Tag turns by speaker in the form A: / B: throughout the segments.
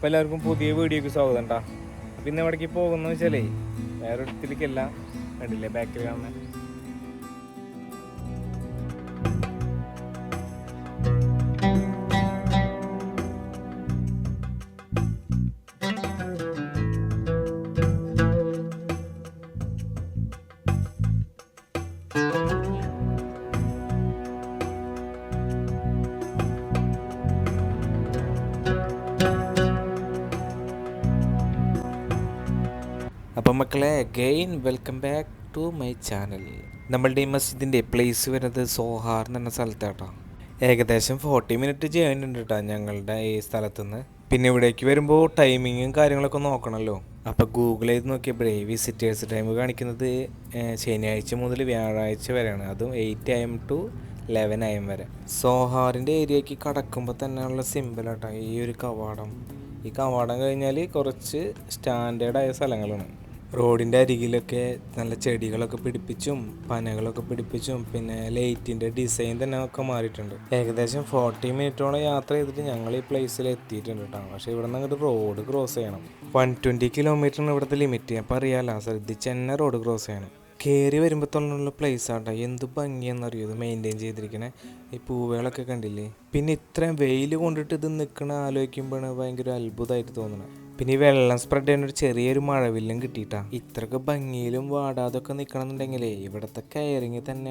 A: അപ്പോൾ എല്ലാവർക്കും പുതിയ വീഡിയോക്ക് സ്വാഗതം കേട്ടോ പിന്നെ ഇവിടേക്ക് എവിടേക്ക് പോകുന്ന വെച്ചാലേ വേറെ ഇടത്തിലേക്കല്ല കണ്ടില്ലേ ബാക്കിൽ കാണുന്നത് മക്കളെ again welcome back to my channel നമ്മളുടെ ഈ മസ്ജിദിന്റെ പ്ലേസ് വരുന്നത് സോഹാർ എന്ന് പറഞ്ഞ സ്ഥലത്താട്ടോ. ഏകദേശം ഫോർട്ടി മിനിറ്റ് ജേണി ഉണ്ട് കേട്ടോ ഞങ്ങളുടെ ഈ സ്ഥലത്തുനിന്ന്. പിന്നെ ഇവിടേക്ക് വരുമ്പോൾ ടൈമിങ്ങും കാര്യങ്ങളൊക്കെ നോക്കണമല്ലോ അപ്പോൾ ഗൂഗിൾ ചെയ്ത് നോക്കിയപ്പോഴേ വിസിറ്റേഴ്സ് ടൈം കാണിക്കുന്നത് ശനിയാഴ്ച മുതൽ വ്യാഴാഴ്ച വരെയാണ്. അതും eight AM to eleven AM വരെ. സോഹാറിന്റെ ഏരിയക്ക് കടക്കുമ്പോൾ തന്നെയുള്ള സിമ്പിളാട്ടോ ഈ ഒരു കവാടം. ഈ കവാടം കഴിഞ്ഞാൽ കുറച്ച് സ്റ്റാൻഡേർഡായ സ്ഥലങ്ങളാണ്. റോഡിന്റെ അരികിലൊക്കെ നല്ല ചെടികളൊക്കെ പിടിപ്പിച്ചും പനകളൊക്കെ പിടിപ്പിച്ചും പിന്നെ ലൈറ്റിന്റെ ഡിസൈൻ തന്നെ ഒക്കെ മാറിയിട്ടുണ്ട്. ഏകദേശം ഫോർട്ടി മിനിറ്റോളം യാത്ര ചെയ്തിട്ട് ഞങ്ങൾ ഈ പ്ലേസിൽ എത്തിയിട്ടുണ്ട് കേട്ടോ. പക്ഷേ ഇവിടെ നിന്ന് അങ്ങോട്ട് റോഡ് ക്രോസ് ചെയ്യണം. വൺ ട്വന്റി കിലോമീറ്ററാണ് ഇവിടുത്തെ ലിമിറ്റ് അപ്പോൾ അറിയാമല്ലോ ശ്രദ്ധിച്ച് തന്നെ റോഡ് ക്രോസ് ചെയ്യണം. കയറി വരുമ്പോൾ തന്നെയുള്ള പ്ലേസ് ആട്ടോ എന്ത് ഭംഗിയെന്നറിയോ ഇത് മെയിന്റെയിൻ ചെയ്തിരിക്കണേ? ഈ പൂവുകളൊക്കെ കണ്ടില്ലേ? പിന്നെ ഇത്രയും വെയിൽ കൊണ്ടിട്ട് ഇത് നിൽക്കണ ആലോചിക്കുമ്പോഴാണ് ഭയങ്കര അത്ഭുതമായിട്ട് തോന്നുന്നത് പിന്നെ ഈ വെള്ളം സ്പ്രെഡ് ചെയ്യുന്ന ഒരു ചെറിയൊരു മഴവില്ലും കിട്ടിയിട്ടാ. ഇത്രക്ക് ഭംഗിയിലും വാടാതൊക്കെ നിൽക്കണമെന്നുണ്ടെങ്കിലേ ഇവിടത്തെ കയറിങ്ങി തന്നെ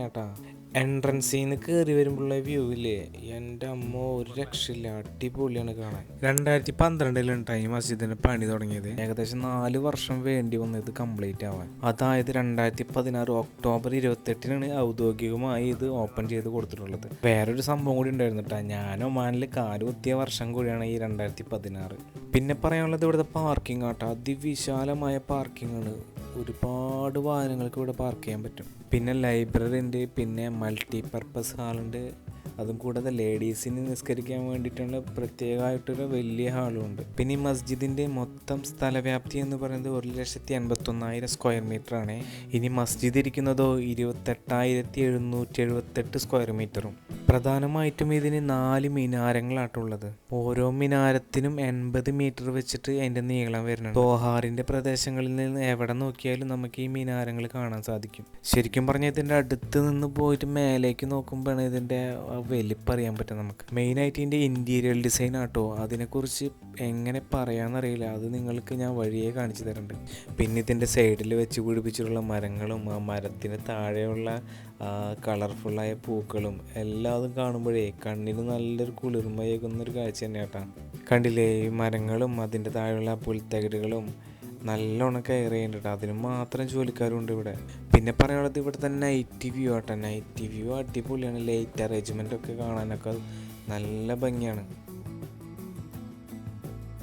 A: എൻട്രൻസിൽ നിന്ന് കയറി വരുമ്പോഴുള്ള വ്യൂ ഇല്ലേ? എന്റെ അമ്മ ഒരു രക്ഷയില്ല. അടിപൊളിയാണ് കാണാൻ. രണ്ടായിരത്തി പന്ത്രണ്ടിലാണ് ടൈം മസ്ജിദിന് പണി തുടങ്ങിയത്. ഏകദേശം നാല് വർഷം വേണ്ടി വന്നത് ഇത് കംപ്ലീറ്റ് ആവാൻ. അതായത് രണ്ടായിരത്തി പതിനാറ് ഒക്ടോബർ ഇരുപത്തെട്ടിനാണ് ഔദ്യോഗികമായി ഇത് ഓപ്പൺ ചെയ്ത് കൊടുത്തിട്ടുള്ളത്. വേറൊരു സംഭവം കൂടി ഉണ്ടായിരുന്നു കേട്ടോ ഞാൻ ഒമാനിൽ കാൽ കുത്തിയ വർഷം കൂടിയാണ് ഈ രണ്ടായിരത്തി പതിനാറ് പിന്നെ പറയാനുള്ളത് ഇവിടുത്തെ പാർക്കിംഗ് ആട്ടോ. അതിവിശാലമായ പാർക്കിംഗ് ആണ്. ഒരുപാട് വാഹനങ്ങൾക്ക് ഇവിടെ പാർക്ക് ചെയ്യാൻ പറ്റും. പിന്നെ ലൈബ്രറി ഉണ്ട്. പിന്നെ മൾട്ടി പർപ്പസ് അതും കൂടാതെ ലേഡീസിന് നിസ്കരിക്കാൻ വേണ്ടിയിട്ടുള്ള പ്രത്യേകമായിട്ടൊരു വലിയ ഹാളും ഉണ്ട് പിന്നെ ഈ മസ്ജിദിന്റെ മൊത്തം സ്ഥലവ്യാപ്തി എന്ന് പറയുന്നത് ഒരു ലക്ഷത്തി അൻപത്തൊന്നായിരം സ്ക്വയർ മീറ്റർ ആണ്. ഇനി മസ്ജിദ് ഇരിക്കുന്നതോ ഇരുപത്തെട്ടായിരത്തി എഴുന്നൂറ്റി എഴുപത്തെട്ട് സ്ക്വയർ മീറ്ററും പ്രധാനമായിട്ടും ഇതിന് നാല് മിനാരങ്ങളാട്ടുള്ളത് ഓരോ മിനാരത്തിനും എൺപത് മീറ്റർ വെച്ചിട്ട് അതിന്റെ നീളം വരുന്നത് ദോഹാറിന്റെ പ്രദേശങ്ങളിൽ നിന്ന് എവിടെ നോക്കിയാലും നമുക്ക് ഈ മിനാരങ്ങൾ കാണാൻ സാധിക്കും. ശരിക്കും പറഞ്ഞാൽ ഇതിന്റെ അടുത്ത് നിന്ന് പോയിട്ട് മേലേക്ക് നോക്കുമ്പോഴാണ് ഇതിന്റെ ആ വലിപ്പം അറിയാൻ പറ്റും നമുക്ക്. മെയിനായിട്ട് ഇതിന്റെ ഇന്റീരിയർ ഡിസൈൻ ആട്ടോ. അതിനെക്കുറിച്ച് എങ്ങനെ പറയാമെന്നറിയില്ല അത് നിങ്ങൾക്ക് ഞാൻ വഴിയെ കാണിച്ചു തരുന്നുണ്ട് പിന്നെ ഇതിന്റെ സൈഡിൽ വെച്ച് പിടിപ്പിച്ചിട്ടുള്ള മരങ്ങളും ആ മരത്തിന് താഴെയുള്ള കളർഫുള്ളായ പൂക്കളും എല്ലാതും കാണുമ്പോഴേ കണ്ണിന് നല്ലൊരു കുളിർമയേകുന്ന ഒരു കാഴ്ച തന്നെ കേട്ടാ കണ്ടില്ലേ? ഈ മരങ്ങളും അതിന്റെ താഴെയുള്ള പുൽത്തകിടുകളും നല്ലോണം കെയർ ചെയ്യുന്നുണ്ട് അതിന് മാത്രം ജോലിക്കാരുണ്ട് ഇവിടെ. പിന്നെ പറയാനുള്ളത് ഇവിടെ തന്നെ നൈറ്റ് വ്യൂ ആട്ടെ. നൈറ്റ് വ്യൂ അടിപൊളിയാണ്. ലൈറ്റ് അറേഞ്ച്മെന്റ് ഒക്കെ കാണാനൊക്കെ നല്ല ഭംഗിയാണ്.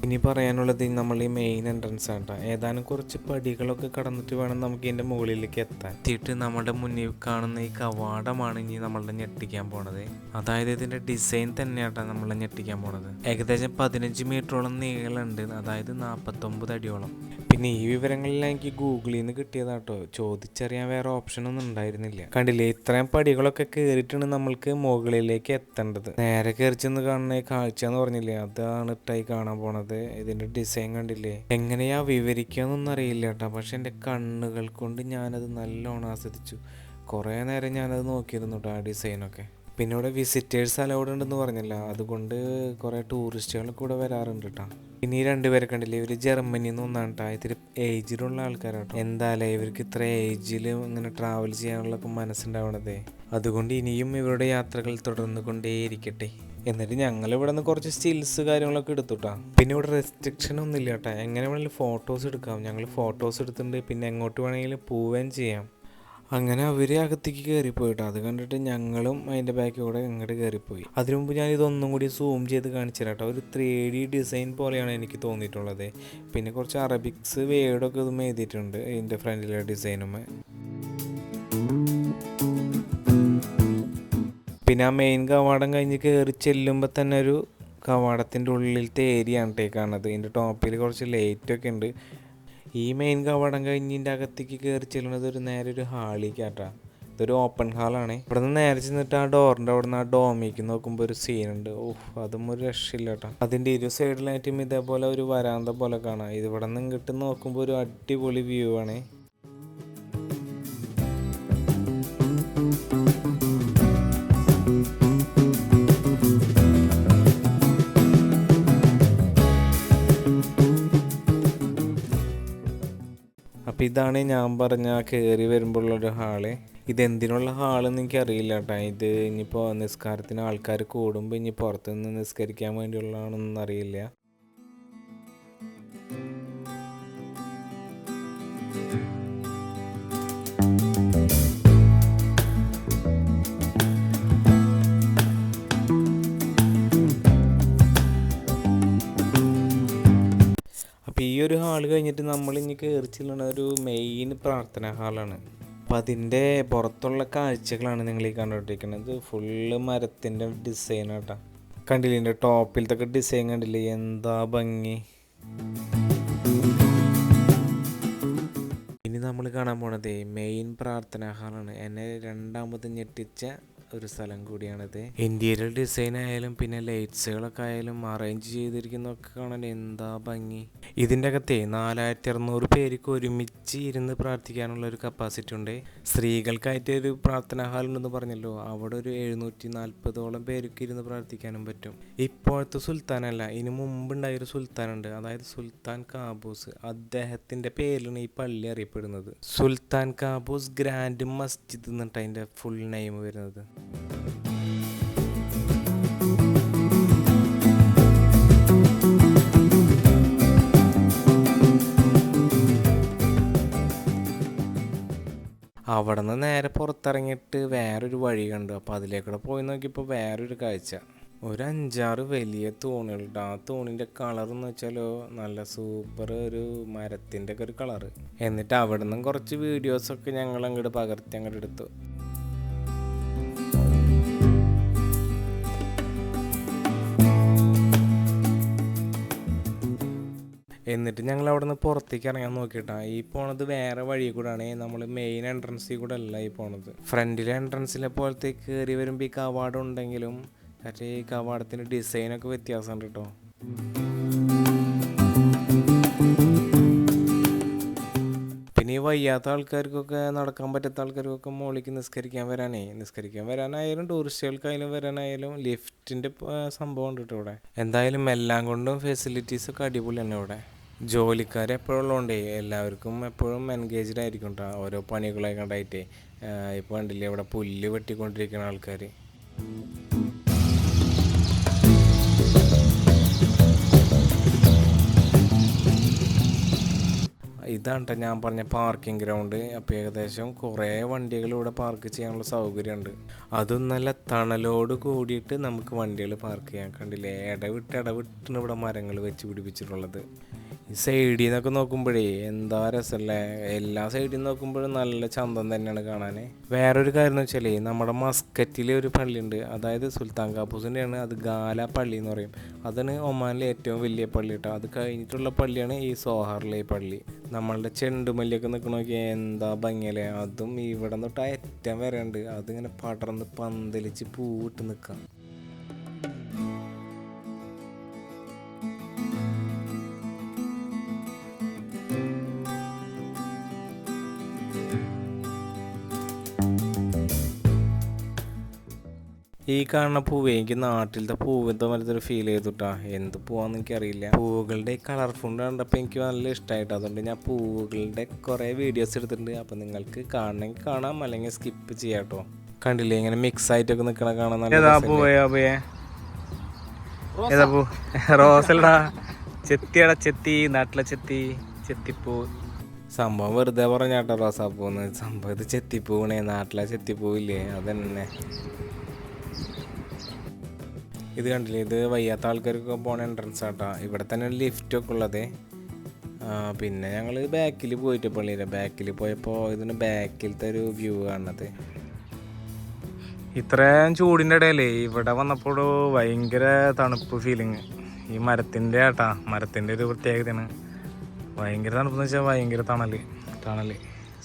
A: ഇനി പറയാനുള്ളത് നമ്മൾ ഈ മെയിൻ എൻട്രൻസ് ആണ്. ഏതാനും കുറച്ച് പടികളൊക്കെ കടന്നിട്ട് വേണം നമുക്ക് ഇതിന്റെ മുകളിലേക്ക് എത്താൻ. എത്തിയിട്ട് നമ്മുടെ മുന്നിൽ കാണുന്ന ഈ കവാടമാണ് ഇനി നമ്മളെ ഞെട്ടിക്കാൻ പോണത്. അതായത് ഇതിന്റെ ഡിസൈൻ തന്നെയാട്ടോ നമ്മളെ ഞെട്ടിക്കാൻ പോണത്. ഏകദേശം പതിനഞ്ച് മീറ്ററോളം നീളമുണ്ട്. അതായത് നാൽപ്പത്തൊമ്പത് അടിയോളം. പിന്നെ ഈ വിവരങ്ങളെല്ലാം എനിക്ക് ഗൂഗിളിൽ നിന്ന് കിട്ടിയതാട്ടോ. ചോദിച്ചറിയാൻ വേറെ ഓപ്ഷൻ ഒന്നും ഉണ്ടായിരുന്നില്ല. കണ്ടില്ലേ? ഇത്രയും പടികളൊക്കെ കയറിയിട്ടാണ് നമ്മൾക്ക് മുകളിലേക്ക് എത്തേണ്ടത്. നേരെ കയറി ചെന്ന് കാണുന്ന കാഴ്ച എന്ന് പറഞ്ഞില്ലേ? അതാണ് ഇട്ടായി കാണാൻ പോണത്. ഇതിന്റെ ഡിസൈൻ കണ്ടില്ലേ? എങ്ങനെയാ വിവരിക്കാന്നൊന്നും അറിയില്ല കേട്ടോ പക്ഷെ എന്റെ കണ്ണുകൾ കൊണ്ട് ഞാനത് നല്ലോണം ആസ്വദിച്ചു. കുറേ നേരം ഞാനത് നോക്കിയിരുന്നു കേട്ടോ ആ ഡിസൈനൊക്കെ പിന്നെ ഇവിടെ വിസിറ്റേഴ്സ് അലൗഡ് ഉണ്ടെന്ന് പറഞ്ഞല്ലോ. അതുകൊണ്ട് കുറേ ടൂറിസ്റ്റുകൾ കൂടെ വരാറുണ്ട് കേട്ടോ പിന്നെ ഈ രണ്ടുപേരെ കണ്ടില്ലേ? ഇവർ ജർമ്മനിയിൽ നിന്ന് ഒന്നാണ് കേട്ടോ ഇത്തിരി ഏജിലുള്ള ആൾക്കാരാട്ടോ എന്തായാലും ഇവർക്ക് ഇത്ര ഏജിൽ ഇങ്ങനെ ട്രാവൽ ചെയ്യാനുള്ള മനസ്സുണ്ടാവണതേ? അതുകൊണ്ട് ഇനിയും ഇവരുടെ യാത്രകൾ തുടർന്നു കൊണ്ടേയിരിക്കട്ടെ. എന്നിട്ട് ഞങ്ങൾ ഇവിടെ നിന്ന് കുറച്ച് സ്റ്റിൽസ് കാര്യങ്ങളൊക്കെ എടുത്തുട്ടാ പിന്നെ ഇവിടെ റെസ്ട്രിക്ഷൻ ഒന്നും ഇല്ല കേട്ടോ എങ്ങനെ വേണമെങ്കിലും ഫോട്ടോസ് എടുക്കാം. ഞങ്ങൾ ഫോട്ടോസ് എടുത്തിട്ടുണ്ട്. പിന്നെ എങ്ങോട്ട് വേണമെങ്കിലും പോവുകയും ചെയ്യാം. അങ്ങനെ അവർ അകത്തേക്ക് കയറിപ്പോയിട്ടോ അത് കണ്ടിട്ട് ഞങ്ങളും അതിന്റെ ബാക്കി കൂടെ ഇങ്ങോട്ട് കയറിപ്പോയി അതിനു മുമ്പ് ഞാൻ ഇതൊന്നും കൂടി സൂം ചെയ്ത് കാണിച്ചു കേട്ടോ ഒരു ത്രീ ഡി ഡിസൈൻ പോലെയാണ് എനിക്ക് തോന്നിയിട്ടുള്ളത്. പിന്നെ കുറച്ച് അറബിക്സ് വേഡൊക്കെ ഇതും എഴുതിയിട്ടുണ്ട് ഇതിന്റെ ഫ്രണ്ടിലെ ഡിസൈനും പിന്നെ ആ മെയിൻ കവാടം കഴിഞ്ഞ് കയറി ചെല്ലുമ്പോൾ തന്നെ ഒരു കവാടത്തിന്റെ ഉള്ളിലത്തെ ഏരിയ ആണ് ടേക്കാണത് ഇതിന്റെ ടോപ്പിൽ കുറച്ച് ലൈറ്റൊക്കെ ഉണ്ട്. ഈ മെയിൻ കവാടം കഴിഞ്ഞ് ഇതിന്റെ അകത്തേക്ക് കയറി ചെല്ലുന്നത് ഒരു നേരെ ഒരു ഹാളിക്കാട്ടാ ഇതൊരു ഓപ്പൺ ഹാളാണ് ഇവിടെ നിന്ന് നേരെ ചെന്നിട്ട് ആ ഡോറിന്റെ അവിടെ നിന്ന് ആ ഡോമിലേക്ക് നോക്കുമ്പോൾ ഒരു സീനുണ്ട് ഓഹ് അതും ഒരു രക്ഷയില്ല കേട്ടോ അതിന്റെ ഇരു സൈഡിലായിട്ടും ഇതേപോലെ ഒരു വരാന്ത പോലെ കാണാം. ഇത് ഇവിടെ നിന്ന് ഇങ്ങോട്ട് നോക്കുമ്പോൾ ഒരു അടിപൊളി വ്യൂ ആണ്. അപ്പം ഇതാണ് ഞാൻ പറഞ്ഞ കയറി വരുമ്പോഴുള്ളൊരു ഹാൾ. ഇതെന്തിനുള്ള ഹാളെന്ന് എനിക്കറിയില്ല കേട്ടോ ഇത് ഇനിയിപ്പോൾ നിസ്കാരത്തിന് ആൾക്കാർ കൂടുമ്പോൾ ഇനി പുറത്തുനിന്ന് നിസ്കരിക്കാൻ വേണ്ടിയുള്ളതാണെന്നൊന്നും അറിയില്ല. അപ്പോൾ ഈ ഒരു ഹാൾ കഴിഞ്ഞിട്ട് നമ്മൾ ഇനി കയറി ചെല്ലുന്ന ഒരു മെയിൻ പ്രാർത്ഥനാ ഹാളാണ്. അപ്പം അതിന്റെ പുറത്തുള്ള കാഴ്ചകളാണ് നിങ്ങൾ ഈ കണ്ടുകൊണ്ടിരിക്കുന്നത്. ഫുള്ള് മരത്തിന്റെ ഡിസൈൻ കേട്ടോ കണ്ടില്ലേ എന്റെ ടോപ്പിലത്തെ ഡിസൈൻ കണ്ടില്ലേ? എന്താ ഭംഗി? ഇനി നമ്മൾ കാണാൻ പോണത് മെയിൻ പ്രാർത്ഥനാ ഹാളാണ്. എന്നെ രണ്ടാമത് ഞെട്ടിച്ച ഒരു സ്ഥലം കൂടിയാണിത്. ഇന്റീരിയർ ഡിസൈൻ ആയാലും പിന്നെ ലൈറ്റ്സുകളൊക്കെ ആയാലും അറേഞ്ച് ചെയ്തിരിക്കുന്നതൊക്കെ കാണാൻ എന്താ ഭംഗി. ഇതിന്റെ അകത്തെ നാലായിരത്തി അറുന്നൂറ് പേർക്ക് ഒരുമിച്ച് ഇരുന്ന് പ്രാർത്ഥിക്കാനുള്ള ഒരു കപ്പാസിറ്റി ഉണ്ട്. സ്ത്രീകൾക്കായിട്ട് ഒരു പ്രാർത്ഥനാ ഹാൾ ഉണ്ടെന്ന് പറഞ്ഞല്ലോ. അവിടെ ഒരു എഴുന്നൂറ്റി നാൽപ്പതോളം പേർക്ക് ഇരുന്ന് പ്രാർത്ഥിക്കാനും പറ്റും. ഇപ്പോഴത്തെ സുൽത്താനല്ല ഇതിനു മുമ്പുണ്ടായൊരു സുൽത്താനുണ്ട്. അതായത് സുൽത്താൻ കാബൂസ്. അദ്ദേഹത്തിന്റെ പേരിലാണ് ഈ പള്ളി അറിയപ്പെടുന്നത്. സുൽത്താൻ കാബൂസ് ഗ്രാൻഡ് മസ്ജിദ് എന്നിട്ട് അതിന്റെ ഫുൾ നെയിം വരുന്നത്. അവിടെ നിന്ന് നേരെ പുറത്തിറങ്ങിയിട്ട് വേറൊരു വഴി കണ്ടു. അപ്പോൾ അതിലേക്കൂടെ പോയി നോക്കിയപ്പോൾ വേറൊരു കാഴ്ച. ഒരു അഞ്ചാറ് വലിയ തൂണുകളുണ്ട്. ആ തൂണിന്റെ കളർ എന്ന് വെച്ചാലോ നല്ല സൂപ്പർ ഒരു മരത്തിന്റെ ഒക്കെ ഒരു കളറ് എന്നിട്ട് അവിടെ നിന്നും കുറച്ച് വീഡിയോസൊക്കെ ഞങ്ങൾ അങ്ങോട്ട് പകർത്തി അങ്ങോട്ട് എടുത്തു. എന്നിട്ട് ഞങ്ങൾ അവിടെ നിന്ന് പുറത്തേക്ക് ഇറങ്ങാൻ നോക്കിയിട്ടാ. ഈ പോണത് വേറെ വഴി കൂടാണ്. നമ്മൾ മെയിൻ എൻട്രൻസിൽ കൂടെ അല്ല ഈ പോണത്. ഫ്രണ്ടിലെ എൻട്രൻസിലെ പോലത്തെ കയറി വരുമ്പോൾ ഈ കവാടം ഉണ്ടെങ്കിലും മറ്റേ ഈ കവാടത്തിന്റെ ഡിസൈനൊക്കെ വ്യത്യാസമുണ്ട് കേട്ടോ പിന്നെ ഈ വയ്യാത്ത ആൾക്കാർക്കൊക്കെ നടക്കാൻ പറ്റാത്ത ആൾക്കാർക്കൊക്കെ മുകളിലേക്ക് നിസ്കരിക്കാൻ വരാനേ. നിസ്കരിക്കാൻ വരാനായാലും ടൂറിസ്റ്റുകൾക്കായാലും വരാനായാലും ലിഫ്റ്റിന്റെ സംഭവം ഉണ്ട് കേട്ടോ ഇവിടെ. എന്തായാലും എല്ലാം കൊണ്ടും ഫെസിലിറ്റീസ് ഒക്കെ അടിപൊളിയാണ് ഇവിടെ. ജോലിക്കാർ എപ്പോഴും ഉള്ളതുകൊണ്ടേ എല്ലാവർക്കും എപ്പോഴും എൻഗേജ്ഡ് ആയിരിക്കും കേട്ടോ ഓരോ പണികളൊക്കെ ഉണ്ടായിട്ടേ ഇപ്പോൾ കണ്ടില്ലേ ഇവിടെ പുല്ല് വെട്ടിക്കൊണ്ടിരിക്കുന്ന ആൾക്കാർ ഇതാണ് കേട്ടോ ഞാൻ പറഞ്ഞ പാർക്കിംഗ് ഗ്രൗണ്ട് അപ്പോൾ ഏകദേശം കുറേ വണ്ടികൾ ഇവിടെ പാർക്ക് ചെയ്യാനുള്ള സൗകര്യമുണ്ട് അതും നല്ല തണലോട് കൂടിയിട്ട് നമുക്ക് വണ്ടികൾ പാർക്ക് ചെയ്യാൻ കണ്ടില്ലേ? ഇടവിട്ട് ഇടവിട്ടാണ് ഇവിടെ മരങ്ങൾ വെച്ച് പിടിപ്പിച്ചിട്ടുള്ളത്. ഈ സൈഡിൽ നിന്നൊക്കെ നോക്കുമ്പോഴേ എന്താ രസമല്ലേ എല്ലാ സൈഡിൽ നിന്ന് നോക്കുമ്പോഴും നല്ല ചന്തം തന്നെയാണ് കാണാൻ വേറൊരു കാര്യം എന്ന് വെച്ചാൽ നമ്മുടെ മസ്കറ്റിലെ ഒരു പള്ളിയുണ്ട്. അതായത് സുൽത്താൻ കാപ്പൂസിന്റെയാണ് അത് ഗാല പള്ളി എന്ന് പറയും. അതാണ് ഒമാനിലെ ഏറ്റവും വലിയ പള്ളി കേട്ടോ. അത് കഴിഞ്ഞിട്ടുള്ള പള്ളിയാണ് ഈ സോഹാറിലെ പള്ളി. നമ്മളുടെ ചെണ്ടുമല്ലിയൊക്കെ നിൽക്കണ എന്താ ഭംഗിയല്ലേ? അതും ഇവിടെ തൊട്ട് ഏറ്റവും വരെ ഉണ്ട് അതിങ്ങനെ പടർന്ന് പന്തലിച്ച് പൂവിട്ട് നിൽക്കാം ഈ കാണുന്ന പൂവ് എനിക്ക് നാട്ടിലത്തെ പൂവിന്റെ മരത്തിൽ ഫീൽ ചെയ്തിട്ടാ. എന്ത് പൂവാന്ന് എനിക്കറിയില്ല. പൂവുകളുടെ കളർഫുൾ കണ്ടപ്പോൾ എനിക്ക് നല്ല ഇഷ്ടമായിട്ട് അതുകൊണ്ട് ഞാൻ പൂവുകളുടെ കുറേ വീഡിയോസ് എടുത്തിട്ടുണ്ട്. അപ്പോൾ നിങ്ങൾക്ക് കാണണമെങ്കിൽ കാണാം അല്ലെങ്കിൽ സ്കിപ്പ് ചെയ്യാം കേട്ടോ കണ്ടില്ലേ ഇങ്ങനെ മിക്സ് ആയിട്ടൊക്കെ നിൽക്കണ കാണാൻ നല്ല
B: റോസലടാ ചെത്തിയടാ ചെത്തി. നാട്ടിലെ ചെത്തി ചെത്തിപ്പൂ.
A: സംഭവം വെറുതെ പറഞ്ഞാട്ടോ റോസാപ്പൂന്ന്. സംഭവം ഇത് ചെത്തിപ്പൂണേ നാട്ടിലെ ചെത്തിപ്പൂവില്ലേ അതന്നെ. ഇത് കണ്ടില്ലേ? ഇത് വയ്യാത്ത ആൾക്കാർക്ക് പോണ എൻട്രൻസ് ആട്ടാ. ഇവിടെ തന്നെ ലിഫ്റ്റ് ഒക്കെ ഉള്ളത്. പിന്നെ ഞങ്ങൾ ബാക്കിൽ പോയിട്ട് പള്ളിയില്ല ബാക്കിൽ പോയപ്പോൾ ഇതിന് ബാക്കിലത്തെ ഒരു വ്യൂ കാണുന്നത്.
B: ഇത്രയും ചൂടിന്റെ ഇടയിലേ ഇവിടെ വന്നപ്പോൾ ഭയങ്കര തണുപ്പ് ഫീലിങ് ഈ മരത്തിന്റെ ആട്ടാ. മരത്തിന്റെ ഒരു പ്രത്യേകതയാണ്. ഭയങ്കര തണുപ്പെന്ന് വെച്ചാൽ ഭയങ്കര തണൽ. തണൽ.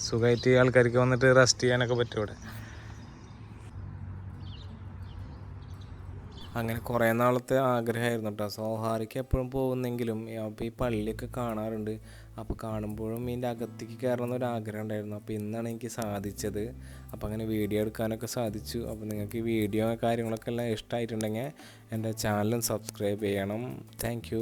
B: സുഖമായിട്ട് ആൾക്കാർക്ക് വന്നിട്ട് റെസ്റ്റ് ചെയ്യാനൊക്കെ പറ്റും ഇവിടെ.
A: അങ്ങനെ കുറേ നാളത്തെ ആഗ്രഹമായിരുന്നു കേട്ടോ സോഹാറിക്ക് എപ്പോഴും പോകുന്നെങ്കിലും അപ്പോൾ ഈ പള്ളിയൊക്കെ കാണാറുണ്ട്. അപ്പോൾ കാണുമ്പോഴും ഇതിന്റെ അകത്തേക്ക് കയറണം എന്നൊരു ആഗ്രഹം ഉണ്ടായിരുന്നു. അപ്പോൾ ഇന്നാണ് എനിക്ക് സാധിച്ചത്. അപ്പോൾ അങ്ങനെ വീഡിയോ എടുക്കാനൊക്കെ സാധിച്ചു. അപ്പോൾ നിങ്ങൾക്ക് ഈ വീഡിയോ കാര്യങ്ങളൊക്കെ എല്ലാം ഇഷ്ടമായിട്ടുണ്ടെങ്കിൽ എന്റെ ചാനലും സബ്സ്ക്രൈബ് ചെയ്യണം. താങ്ക്